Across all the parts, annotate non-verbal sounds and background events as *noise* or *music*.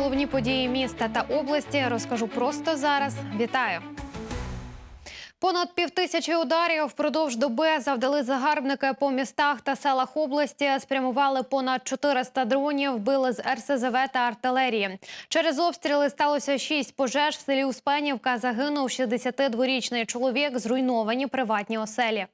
Головні події міста та області розкажу просто зараз. Вітаю. Понад півтисячі ударів впродовж доби завдали загарбники по містах та селах області. Спрямували понад 400 дронів, били з РСЗВ та артилерії. Через обстріли сталося шість пожеж в селі Успенівка. Загинув 62-річний чоловік. Зруйновані приватні оселі.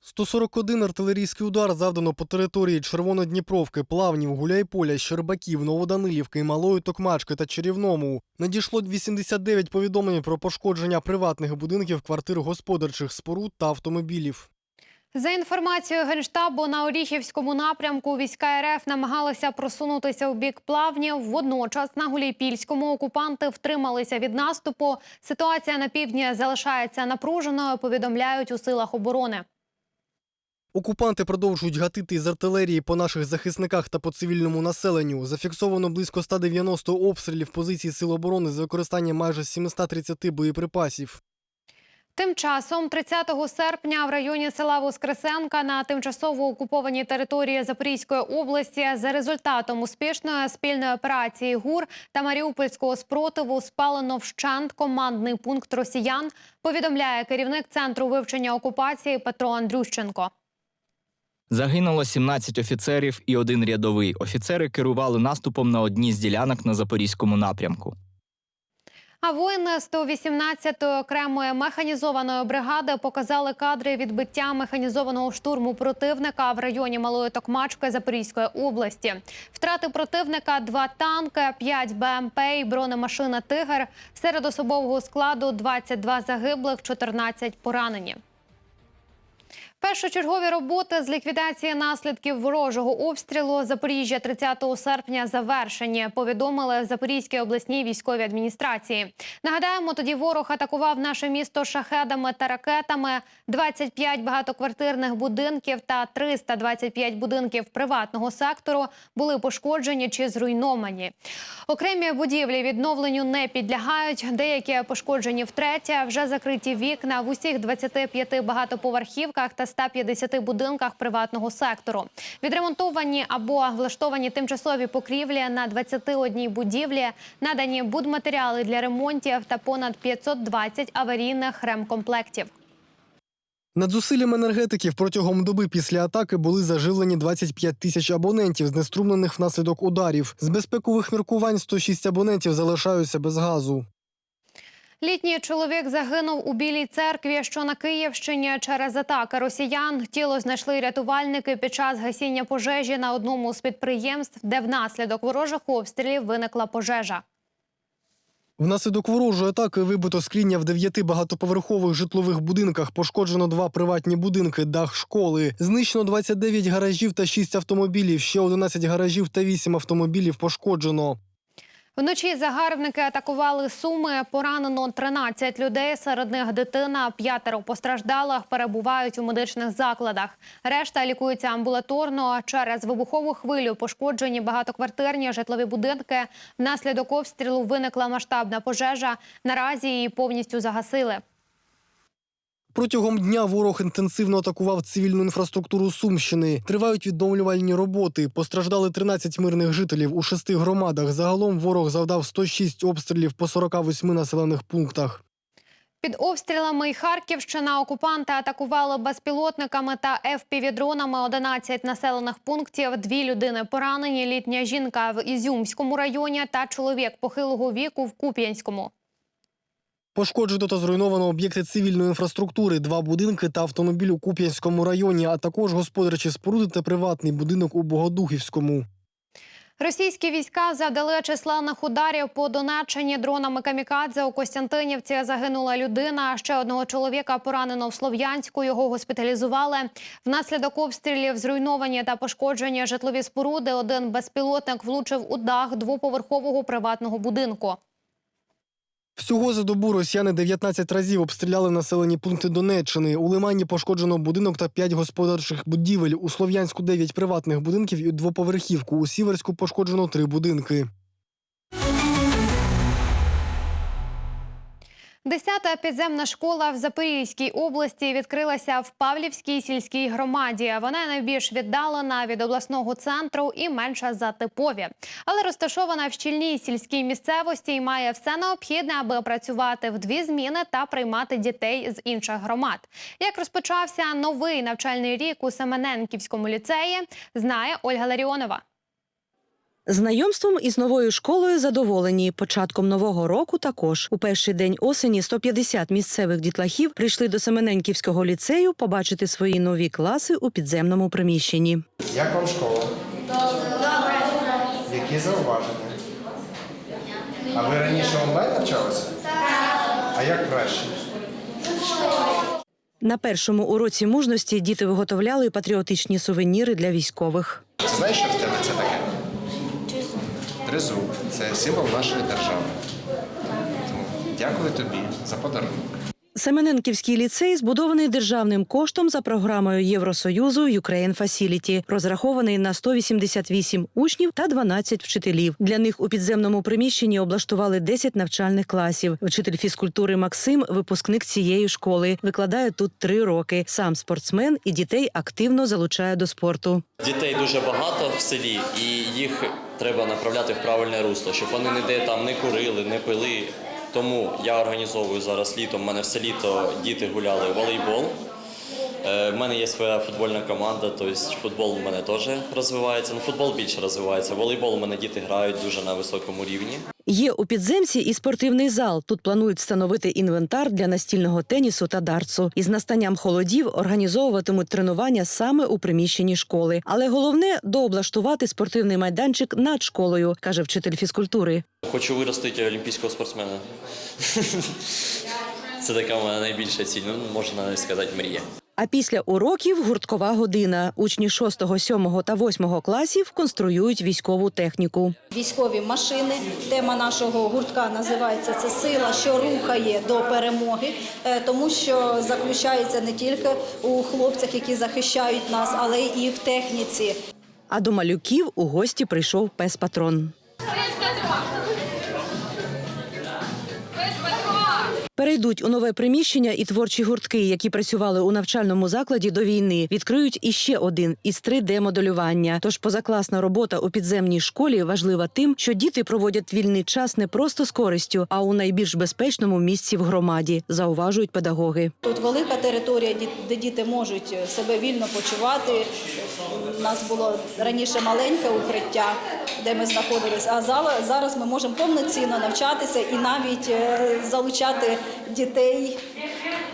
141 артилерійський удар завдано по території Червонодніпровки, Плавнів, Гуляйполя, Щербаків, Новоданилівки, Малої Токмачки та Чарівному. Надійшло 89 повідомлень про пошкодження приватних будинків, квартир господарчих споруд та автомобілів. За інформацією генштабу на Оріхівському напрямку війська РФ намагалися просунутися у бік плавнів. Водночас на Гуляйпільському окупанти втрималися від наступу. Ситуація на півдні залишається напруженою. Повідомляють у силах оборони. Окупанти продовжують гатити із артилерії по наших захисниках та по цивільному населенню. Зафіксовано близько 190 обстрілів позицій сил оборони з використанням майже 730 боєприпасів. Тим часом, 30 серпня, в районі села Воскресенка на тимчасово окупованій території Запорізької області за результатом успішної спільної операції ГУР та Маріупольського спротиву спалено вщент командний пункт росіян. Повідомляє керівник центру вивчення окупації Петро Андрющенко. Загинуло 17 офіцерів і один рядовий. Офіцери керували наступом на одній з ділянок на запорізькому напрямку. А воїни 118-ї окремої механізованої бригади показали кадри відбиття механізованого штурму противника в районі Малої Токмачки Запорізької області. Втрати противника два танки, 5 БМП і бронемашина Тигр. Серед особового складу 22 загиблих, 14 поранені. Першочергові роботи з ліквідації наслідків ворожого обстрілу Запоріжжя 30 серпня завершені. Повідомили Запорізькій обласній військовій адміністрації. Нагадаємо, тоді ворог атакував наше місто шахедами та ракетами. 25 багатоквартирних будинків та 325 будинків приватного сектору були пошкоджені чи зруйновані. Окремі будівлі відновленню не підлягають. Деякі пошкоджені втретє. Вже закриті вікна в усіх 25 багатоповерхівках та 150 будинках приватного сектору. Відремонтовані або влаштовані тимчасові покрівлі на 21 будівлі, надані будматеріали для ремонтів та понад 520 аварійних ремкомплектів. Над зусиллям енергетиків протягом доби після атаки були заживлені 25 тисяч абонентів, знеструмлених внаслідок ударів. З безпекових міркувань 106 абонентів залишаються без газу. Літній чоловік загинув у Білій церкві, що на Київщині через атаки росіян. Тіло знайшли рятувальники під час гасіння пожежі на одному з підприємств, де внаслідок ворожих обстрілів виникла пожежа. Внаслідок ворожої атаки вибито скріння в дев'яти багатоповерхових житлових будинках. Пошкоджено два приватні будинки, дах школи. Знищено 29 гаражів та 6 автомобілів. Ще 11 гаражів та 8 автомобілів пошкоджено. Вночі загарбники атакували суми. Поранено 13 людей. Серед них дитина. П'ятеро постраждалих перебувають у медичних закладах. Решта лікуються амбулаторно. Через вибухову хвилю пошкоджені багатоквартирні житлові будинки. Внаслідок обстрілу виникла масштабна пожежа. Наразі її повністю загасили. Протягом дня ворог інтенсивно атакував цивільну інфраструктуру Сумщини. Тривають відновлювальні роботи. Постраждали 13 мирних жителів у шести громадах. Загалом ворог завдав 106 обстрілів по 48 населених пунктах. Під обстрілами й Харківщина окупанти атакували безпілотниками та ФПВ-дронами 11 населених пунктів. Дві людини поранені. Літня жінка в Ізюмському районі та чоловік похилого віку в Куп'янському. Пошкоджено та зруйновано об'єкти цивільної інфраструктури, два будинки та автомобіль у Куп'янському районі, а також господарчі споруди та приватний будинок у Богодухівському. Російські війська завдали численних ударів по Донеччині дронами камікадзе. У Костянтинівці загинула людина. Ще одного чоловіка поранено в Слов'янську. Його госпіталізували. Внаслідок обстрілів зруйновані та пошкоджені житлові споруди. Один безпілотник влучив у дах двоповерхового приватного будинку. Всього за добу росіяни 19 разів обстріляли населені пункти Донеччини. У Лимані пошкоджено будинок та 5 господарчих будівель. У Слов'янську 9 приватних будинків і двоповерхівку. У Сіверську пошкоджено 3 будинки. Десята підземна школа в Запорізькій області відкрилася в Павлівській сільській громаді. Вона найбільш віддалена від обласного центру і менша за типові, але розташована в щільній сільській місцевості і має все необхідне, аби працювати в дві зміни та приймати дітей з інших громад. Як розпочався новий навчальний рік у Семененківському ліцеї, знає Ольга Ларіонова. Знайомством із новою школою задоволені. Початком нового року також у перший день осені 150 місцевих дітлахів прийшли до Семененківського ліцею побачити свої нові класи у підземному приміщенні. Як вам школа? Добре. Які зауваження? А ви раніше онлайн навчалися? Так. А як краще? На першому уроці мужності діти виготовляли патріотичні сувеніри для військових. Знаєш, що в тебе це таке? Тризуб. Це символ нашої держави. Тому дякую тобі за подарунок. Семененківський ліцей збудований державним коштом за програмою Євросоюзу Ukraine Facility, розрахований на 188 учнів та 12 вчителів. Для них у підземному приміщенні облаштували 10 навчальних класів. Вчитель фізкультури Максим, випускник цієї школи, викладає тут три роки. Сам спортсмен і дітей активно залучає до спорту. Дітей дуже багато в селі, і їх треба направляти в правильне русло, щоб вони ніде там не курили, не пили. Тому я організовую зараз літом. У мене все літо діти гуляли в волейбол. Е, В мене є своя футбольна команда, тобто футбол у мене теж розвивається. Ну, футбол більше розвивається. Волейбол у мене діти грають дуже на високому рівні. Є у підземці і спортивний зал. Тут планують встановити інвентар для настільного тенісу та дартсу. Із настанням холодів організовуватимуть тренування саме у приміщенні школи. Але головне дооблаштувати спортивний майданчик над школою, каже вчитель фізкультури. Хочу виростити олімпійського спортсмена. *laughs* Це така мене найбільша ціль, ну можна сказати, мрія. А після уроків гурткова година. Учні 6, 7 та 8 класів конструюють військову техніку. військові машини. Тема нашого гуртка називається це сила, що рухає до перемоги, Е, тому що заключається не тільки у хлопцях, які захищають нас, але і в техніці. А до малюків у гості прийшов пес патрон. Перейдуть у нове приміщення і творчі гуртки, які працювали у навчальному закладі до війни. Відкриють іще один із 3D-моделювання. Тож позакласна робота у підземній школі важлива тим, що діти проводять вільний час не просто з користю, а у найбільш безпечному місці в громаді, зауважують педагоги. Тут велика територія, де діти можуть себе вільно почувати. У нас було раніше маленьке укриття, де ми знаходилися, а зараз ми можемо повноцінно навчатися і навіть е, залучати дітей,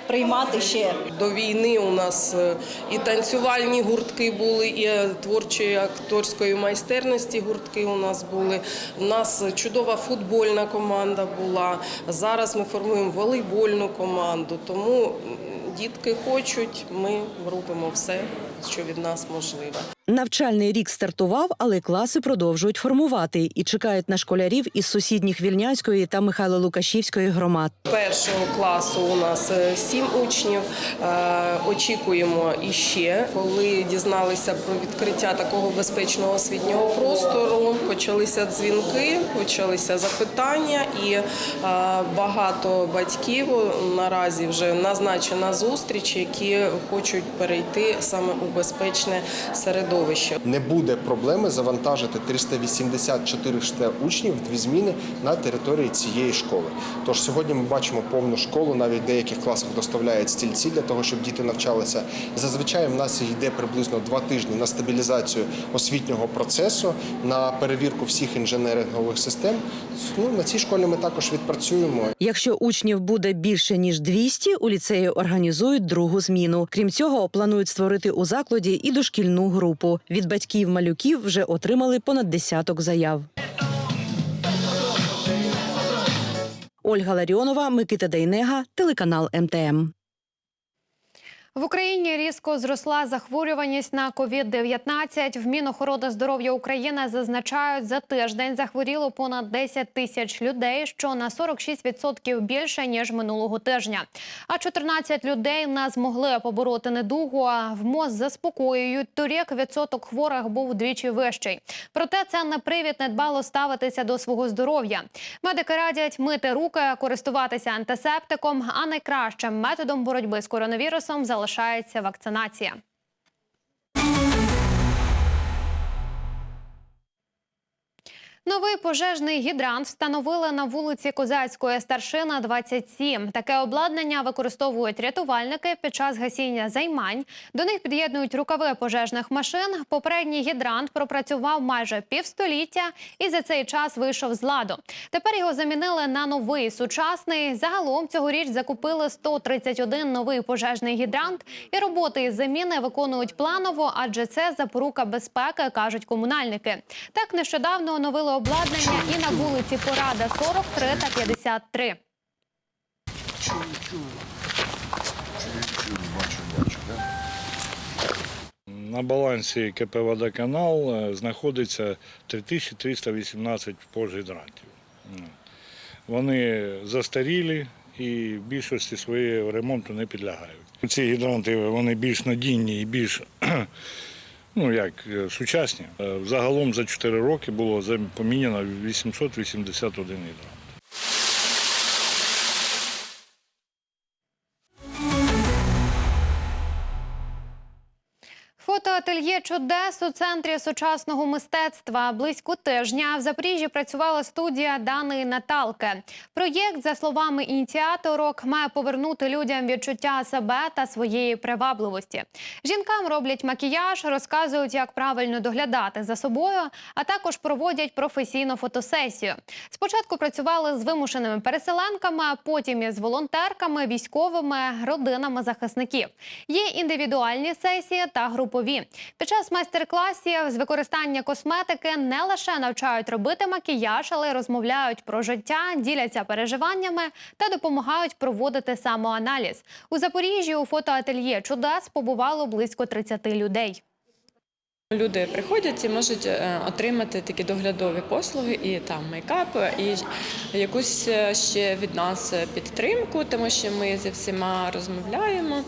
приймати ще. До війни у нас е, і танцювальні гуртки були, і е, творчої акторської майстерності гуртки у нас були. У нас чудова футбольна команда була. Зараз ми формуємо волейбольну команду. Тому дітки хочуть, ми робимо все, що від нас можливе. Навчальний рік стартував, але класи продовжують формувати і чекають на школярів із сусідніх Вільнянської та Михайло Лукашівської громад. Першого класу у нас е, сім учнів. Е, Очікуємо іще. Коли дізналися про відкриття такого безпечного освітнього простору, почалися дзвінки, почалися запитання, і е, багато батьків наразі вже назначена зустріч, які хочуть перейти саме у безпечне середовище. Не буде проблеми завантажити 384 учнів в дві зміни на території цієї школи. Тож сьогодні ми бачимо повну школу, навіть в деяких класах доставляють стільці для того, щоб діти навчалися. Зазвичай в нас йде приблизно два тижні на стабілізацію освітнього процесу, на перевірку всіх інженерингових систем. Ну, на цій школі ми також відпрацюємо. Якщо учнів буде більше ніж 200, у ліцеї організують другу зміну. Крім цього, планують створити у закладі і дошкільну групу. Від батьків малюків вже отримали понад десяток заяв. Ольга Ларіонова, Микита Дейнега, телеканал МТМ. В Україні різко зросла захворюваність на COVID-19. В Мінохорони здоров'я України зазначають, за тиждень захворіло понад 10 тисяч людей, що на 46% більше ніж минулого тижня. А 14 людей не змогли побороти недугу. А В МОЗ заспокоюють. Торік відсоток хворих був вдвічі вищий. Проте це не привід недбало ставитися до свого здоров'я. Медики радять мити руки, користуватися антисептиком. А найкращим методом боротьби з коронавірусом залишається вакцинація. Новий пожежний гідрант встановили на вулиці Козацької старшина 27. Таке обладнання використовують рятувальники під час гасіння займань. До них під'єднують рукави пожежних машин. Попередній гідрант пропрацював майже півстоліття і за цей час вийшов з ладу. Тепер його замінили на новий сучасний. Загалом цьогоріч закупили 131 новий пожежний гідрант. І роботи із заміни виконують планово, адже це запорука безпеки, кажуть комунальники. Так нещодавно оновили обладнання і на вулиці Порада 43 та 53. На балансі КП «Водоканал» знаходиться 3318 пожгідрантів. Вони застарілі і в більшості своєї ремонту не підлягають. Ці гідранти вони більш надійні і більш ну, як, е, сучасні. Е, Загалом за 4 роки було поміняно 881 гідрант. Фотоательє чудес у центрі сучасного мистецтва. Близько тижня в Запоріжжі працювала студія Дани Наталки. Проєкт, за словами ініціаторок, має повернути людям відчуття себе та своєї привабливості. Жінкам роблять макіяж, розказують, як правильно доглядати за собою, а також проводять професійну фотосесію. Спочатку працювали з вимушеними переселенками, потім із волонтерками, військовими, родинами захисників. Є індивідуальні сесії та групові. Під час майстер-класів з використання косметики не лише навчають робити макіяж, але й розмовляють про життя, діляться переживаннями та допомагають проводити самоаналіз. У Запоріжжі у фотоательє чудес побувало близько 30 людей. Люди приходять і можуть е, отримати такі доглядові послуги, і там мейкап, і якусь е, ще від нас підтримку, тому що ми зі всіма розмовляємо.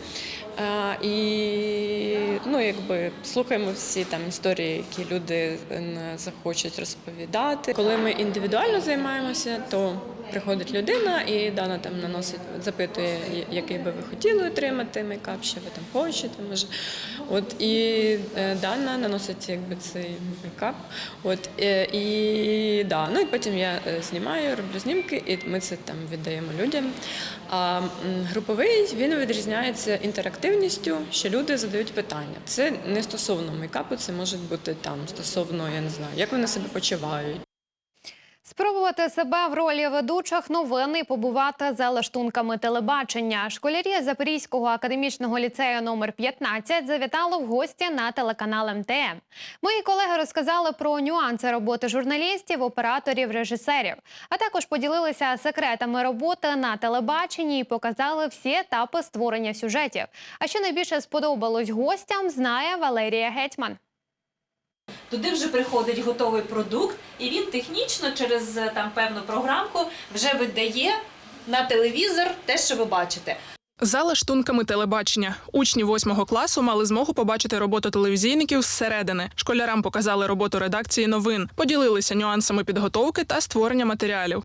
І ну, якби слухаємо всі там історії, які люди е, захочуть розповідати. Коли ми індивідуально займаємося, то приходить людина і дана там наносить, запитує, який би ви хотіли отримати мейкап, що ви там хочете, може. От і е, дана наносить якби цей мейкап. От е, і да, ну і потім я знімаю, роблю знімки, і ми це там віддаємо людям. А груповий він відрізняється інтерактивністю, що люди задають питання. Це не стосовно мейкапу, це може бути там стосовно, я не знаю, як вони себе почувають. Спробувати себе в ролі ведучих новин і побувати за лаштунками телебачення. Школярі Запорізького академічного ліцею номер 15 завітали в гості на телеканал МТМ. Мої колеги розказали про нюанси роботи журналістів, операторів, режисерів, а також поділилися секретами роботи на телебаченні і показали всі етапи створення сюжетів. А що найбільше сподобалось гостям, знає Валерія Гетьман. Туди вже приходить готовий продукт, і він технічно через е, там певну програмку вже видає на телевізор те, що ви бачите. За лаштунками телебачення учні восьмого класу мали змогу побачити роботу телевізійників зсередини. Школярам показали роботу редакції новин, поділилися нюансами підготовки та створення матеріалів.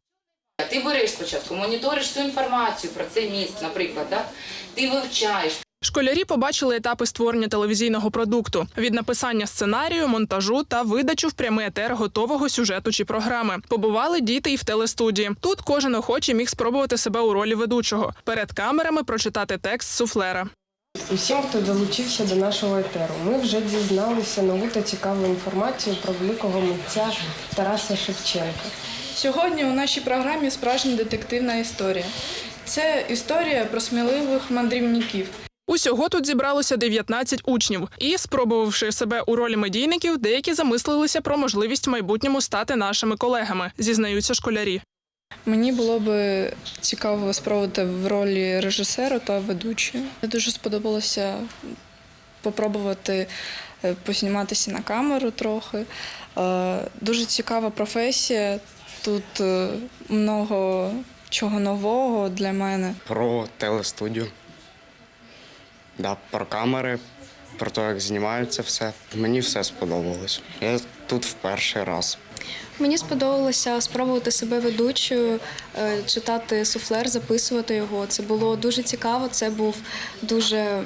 Ти береш спочатку, моніториш всю інформацію про цей міст, наприклад, да? ти вивчаєш. Школярі побачили етапи створення телевізійного продукту від написання сценарію, монтажу та видачу в прямий етер готового сюжету чи програми. Побували діти і в телестудії. Тут кожен охочий міг спробувати себе у ролі ведучого. Перед камерами прочитати текст суфлера. Усім, хто долучився до нашого етеру, ми вже дізналися нову та цікаву інформацію про великого митця Тараса Шевченка. Сьогодні у нашій програмі справжня детективна історія. Це історія про сміливих мандрівників. Усього тут зібралося 19 учнів, і, спробувавши себе у ролі медійників, деякі замислилися про можливість в майбутньому стати нашими колегами, зізнаються школярі. Мені було би цікаво спробувати в ролі режисера та ведучої. Мені дуже сподобалося попробувати е, позніматися на камеру трохи. Е, Дуже цікава професія. Тут е, много чого нового для мене. Про телестудію. Да, про камери, про те, як знімаються все. Мені все сподобалось. Я тут в перший раз. Мені сподобалося спробувати себе ведучою, е, читати суфлер, записувати його. Це було дуже цікаво. Це був дуже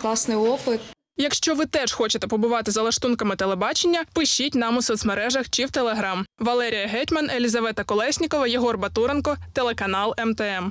класний опит. Якщо ви теж хочете побувати за лаштунками телебачення, пишіть нам у соцмережах чи в Телеграм. Валерія Гетьман, Елізавета Колеснікова, Єгор Батуренко, телеканал МТМ.